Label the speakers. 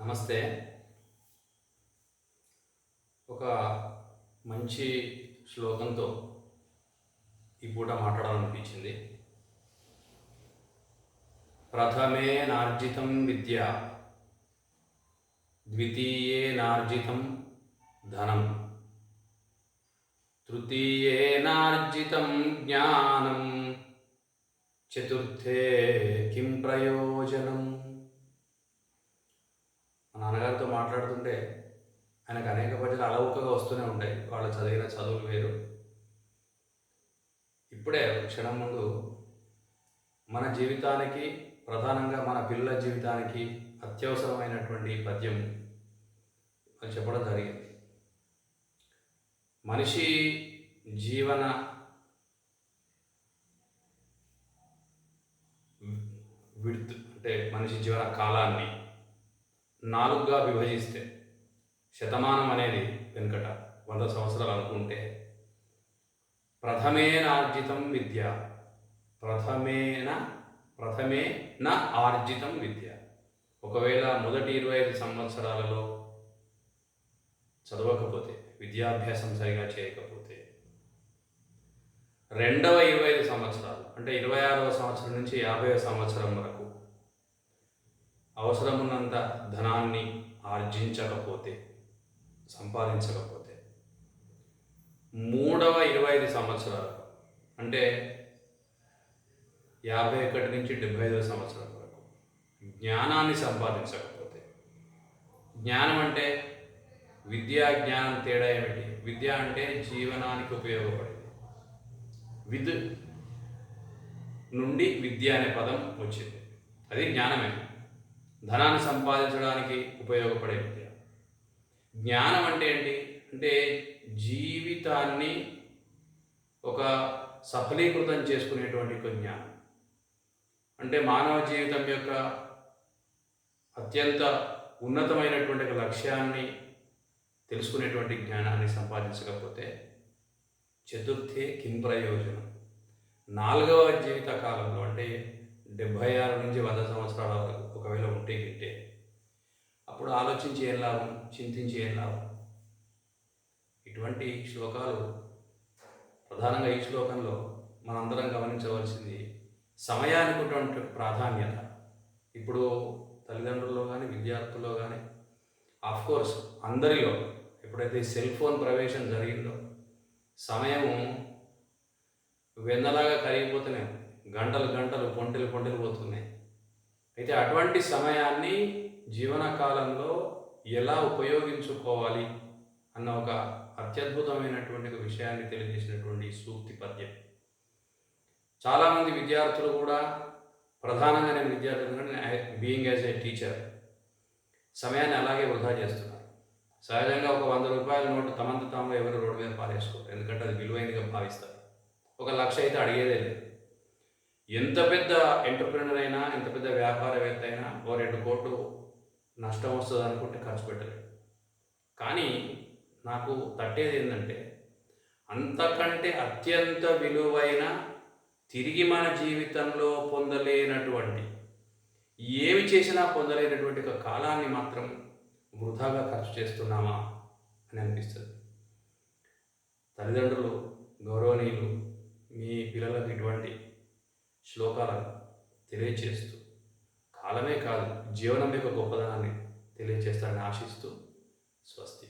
Speaker 1: నమస్తే. ఒక మంచి శ్లోకంతో ఈ పూట మాట్లాడాలనిపించింది. ప్రథమే నార్జితం విద్య ద్వితీయే నార్జితం ధనం తృతీయే నార్జితం జ్ఞానం చతుర్థే కిం ప్రయోజనం మా నాన్నగారితో మాట్లాడుతుంటే ఆయనకు అనేక ప్రజలు అలవుకగా వస్తూనే ఉంటాయి వాళ్ళు చదివిన చదువులు వేరు. ఇప్పుడే క్షణం ముందు మన జీవితానికి ప్రధానంగా మన పిల్లల జీవితానికి అత్యవసరమైనటువంటి పద్యం అని చెప్పడం జరిగింది. మనిషి జీవన విడుతు అంటే మనిషి జీవన కాలాన్ని నాలుగుగా విభజిస్తే శతమానం అనేది వెనుకట వంద సంవత్సరాలు అనుకుంటే ప్రథమేన ఆర్జితం విద్య. ప్రథమేన ప్రథమే నా ఆర్జితం విద్య. ఒకవేళ మొదటి ఇరవై ఐదు సంవత్సరాలలో చదవకపోతే విద్యాభ్యాసం సరిగా చేయకపోతే రెండవ ఇరవై ఐదు సంవత్సరాలు అంటే ఇరవై ఆరవ సంవత్సరం నుంచి యాభై సంవత్సరం వరకు అవసరమున్నంత ధనాన్ని ఆర్జించకపోతే సంపాదించకపోతే. మూడవ ఇరవై ఐదు సంవత్సరాలు అంటే యాభై ఒకటి నుంచి డెబ్బై ఐదు సంవత్సరాల వరకు జ్ఞానాన్ని సంపాదించకపోతే. జ్ఞానం అంటే విద్యా జ్ఞానం తేడా ఏమిటి? విద్య అంటే జీవనానికి ఉపయోగపడేది. విద్ నుండి విద్య అనే పదం వచ్చింది. అది జ్ఞానమే. ధనాన్ని సంపాదించడానికి ఉపయోగపడే విద్య. జ్ఞానం అంటే ఏంటి? అంటే జీవితాన్ని ఒక సఫలీకృతం చేసుకునేటువంటి ఒక జ్ఞానం. అంటే మానవ జీవితం యొక్క అత్యంత ఉన్నతమైనటువంటి ఒక లక్ష్యాన్ని తెలుసుకునేటువంటి జ్ఞానాన్ని సంపాదించకపోతే చతుర్థే కిం ప్రయోజనం. నాలుగవ జీవిత కాలంలో అంటే డెబ్భై ఆరు నుంచి వంద సంవత్సరాల వరకు ఒకవేళ ఉంటే గిట్టే అప్పుడు ఆలోచించి ఏం లాభం? చింతించి ఏం లాభం? ఇటువంటి శ్లోకాలు ప్రధానంగా ఈ శ్లోకంలో మనందరం గమనించవలసింది సమయానికి ఉన్నటువంటి ప్రాధాన్యత. ఇప్పుడు తల్లిదండ్రుల్లో కానీ విద్యార్థుల్లో కానీ కోర్స్ అందరిలో ఎప్పుడైతే సెల్ ఫోన్ ప్రవేశం జరిగిందో సమయము వెన్నలాగా కరిగిపోతూనే గంటలు గంటలు పొంటలు పొంటలు పోతున్నాయి. అయితే అటువంటి సమయాన్ని జీవన కాలంలో ఎలా ఉపయోగించుకోవాలి అన్న ఒక అత్యద్భుతమైనటువంటి ఒక విషయాన్ని తెలియజేసినటువంటి సూక్తి పద్యం. చాలామంది విద్యార్థులు కూడా ప్రధానంగా నేను విద్యార్థులు బీయింగ్ యాజ్ ఏ టీచర్ సమయాన్ని అలాగే వృధా చేస్తున్నారు. సహజంగా ఒక వంద రూపాయల నోటు తమంత తాము ఎవరు రోడ్డు మీద పారేసుకోరు. ఎందుకంటే అది విలువైనదిగా భావిస్తారు. ఒక లక్ష అయితే అడిగేదే లేదు. ఎంత పెద్ద ఎంటర్ప్రినర్ అయినా ఎంత పెద్ద వ్యాపారవేత్త అయినా ఓ రెండు కోట్లు నష్టం వస్తుంది అనుకుంటే ఖర్చు పెట్టలేదు కానీ నాకు తట్టేది ఏంటంటే అంతకంటే అత్యంత విలువైన తిరిగి మన జీవితంలో పొందలేనటువంటి ఏమి చేసినా పొందలేనటువంటి ఒక కాలాన్ని మాత్రం వృధాగా ఖర్చు చేస్తున్నామా అని అనిపిస్తుంది. తల్లిదండ్రులు గౌరవనీయులు మీ పిల్లలకు ఇటువంటి శ్లోకాలను తెలియచేస్తూ కాలమే కాదు జీవనం యొక్క గొప్పదనాన్ని తెలియచేస్తారని ఆశిస్తూ స్వస్తి.